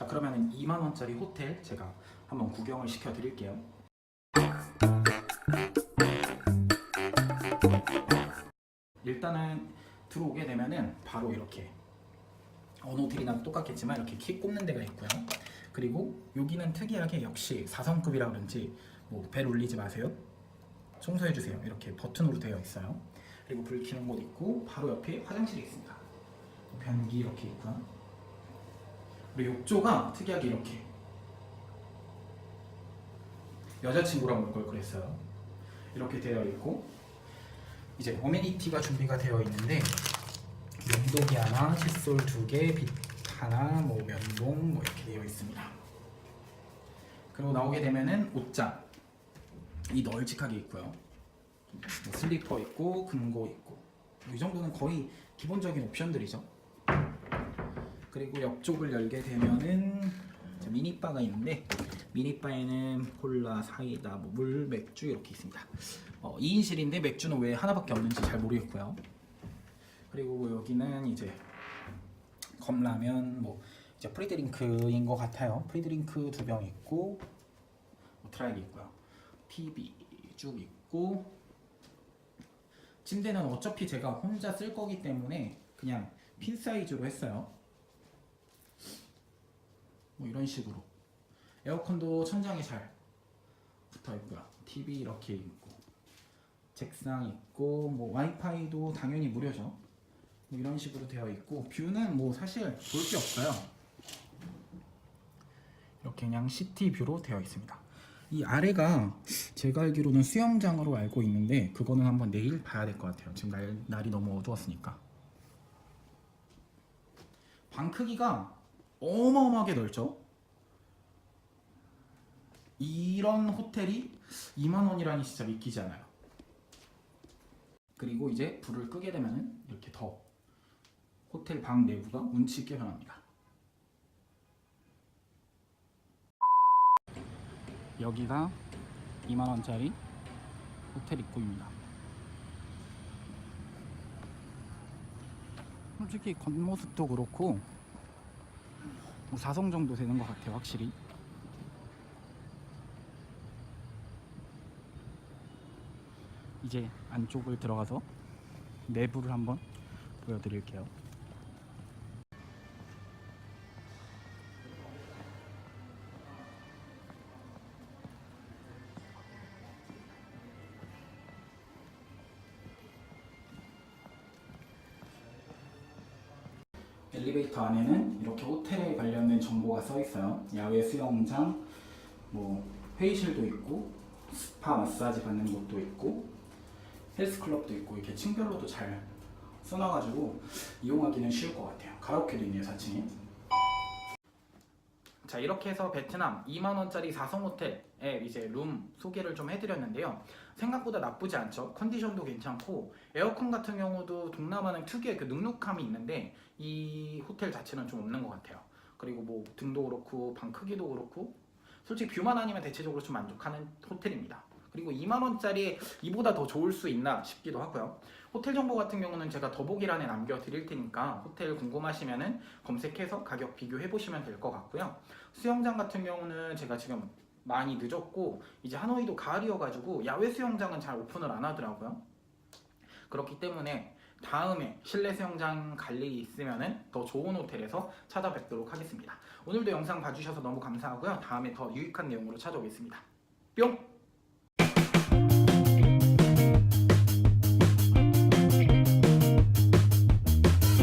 자 그러면 2만 원짜리 호텔 제가 한번 구경을 시켜 드릴게요. 일단은 들어오게 되면은 바로 이렇게 어느 호텔이나 똑같겠지만 이렇게 키 꼽는 데가 있고요. 그리고 여기는 특이하게 역시 4성급이라 그런지 뭐 벨 울리지 마세요. 청소해 주세요. 이렇게 버튼으로 되어 있어요. 그리고 불 켜는 곳 있고 바로 옆에 화장실이 있습니다. 변기 이렇게 있고요. 그리고 욕조가 특이하게 이렇게 여자친구랑 올 걸 그랬어요. 이렇게 되어 있고 이제 어메니티가 준비가 되어 있는데 면도기 하나, 칫솔 두 개, 빗 하나, 뭐 면봉 뭐 이렇게 되어 있습니다. 그리고 나오게 되면은 옷장 이 널찍하게 있고요. 뭐 슬리퍼 있고 금고 있고 뭐이 정도는 거의 기본적인 옵션들이죠. 그리고 옆쪽을 열게 되면은 자, 미니바가 있는데 미니바에는 콜라, 사이다, 뭐 물, 맥주 이렇게 있습니다. 어, 2인실인데 맥주는 왜 하나밖에 없는지 잘 모르겠고요. 그리고 여기는 이제 컵라면 뭐 이제 프리드링크인 것 같아요. 프리드링크 두 병 있고 뭐 드라이기 있고요. TV 쭉 있고 침대는 어차피 제가 혼자 쓸 거기 때문에 그냥 핀 사이즈로 했어요. 뭐 이런 식으로 에어컨도 천장에 잘 붙어 있고요. TV 이렇게 있고 책상 있고 뭐 와이파이도 당연히 무료죠. 뭐 이런 식으로 되어 있고 뷰는 뭐 사실 볼 게 없어요. 이렇게 그냥 시티 뷰로 되어 있습니다. 이 아래가 제가 알기로는 수영장으로 알고 있는데 그거는 한번 내일 봐야 될 것 같아요. 지금 날, 날이 너무 어두웠으니까. 방 크기가 어마어마하게 넓죠. 이런 호텔이 2만 원이라니 진짜 믿기지 않아요. 그리고 이제 불을 끄게 되면은 이렇게 더 호텔 방 내부가 운치 있게 변합니다. 여기가 2만 원짜리 호텔 입구입니다. 솔직히 겉모습도 그렇고 뭐 4성 정도 되는 것 같아요, 확실히. 이제 안쪽을 들어가서 내부를 한번 보여드릴게요. 엘리베이터 안에는 이렇게 호텔에 관련된 정보가 써 있어요. 야외 수영장, 뭐 회의실도 있고 스파 마사지 받는 곳도 있고 헬스클럽도 있고 이렇게 층별로도 잘 써놔가지고 이용하기는 쉬울 것 같아요. 가로케도 있네요 4층에. 자 이렇게 해서 베트남 2만 원짜리 4성 호텔의 이제 룸 소개를 좀 해드렸는데요. 생각보다 나쁘지 않죠. 컨디션도 괜찮고 에어컨 같은 경우도 동남아는 특유의 그 눅눅함이 있는데 이 호텔 자체는 좀 없는 것 같아요. 그리고 뭐 등도 그렇고 방 크기도 그렇고 솔직히 뷰만 아니면 대체적으로 좀 만족하는 호텔입니다. 그리고 2만 원짜리 이보다 더 좋을 수 있나 싶기도 하고요. 호텔 정보 같은 경우는 제가 더보기란에 남겨 드릴 테니까 호텔 궁금하시면은 검색해서 가격 비교해 보시면 될 것 같고요. 수영장 같은 경우는 제가 지금 많이 늦었고 이제 하노이도 가을이어가지고 야외 수영장은 잘 오픈을 안 하더라고요. 그렇기 때문에 다음에 실내 수영장 갈 일이 있으면은 더 좋은 호텔에서 찾아뵙도록 하겠습니다. 오늘도 영상 봐주셔서 너무 감사하고요. 다음에 더 유익한 내용으로 찾아오겠습니다. 뿅!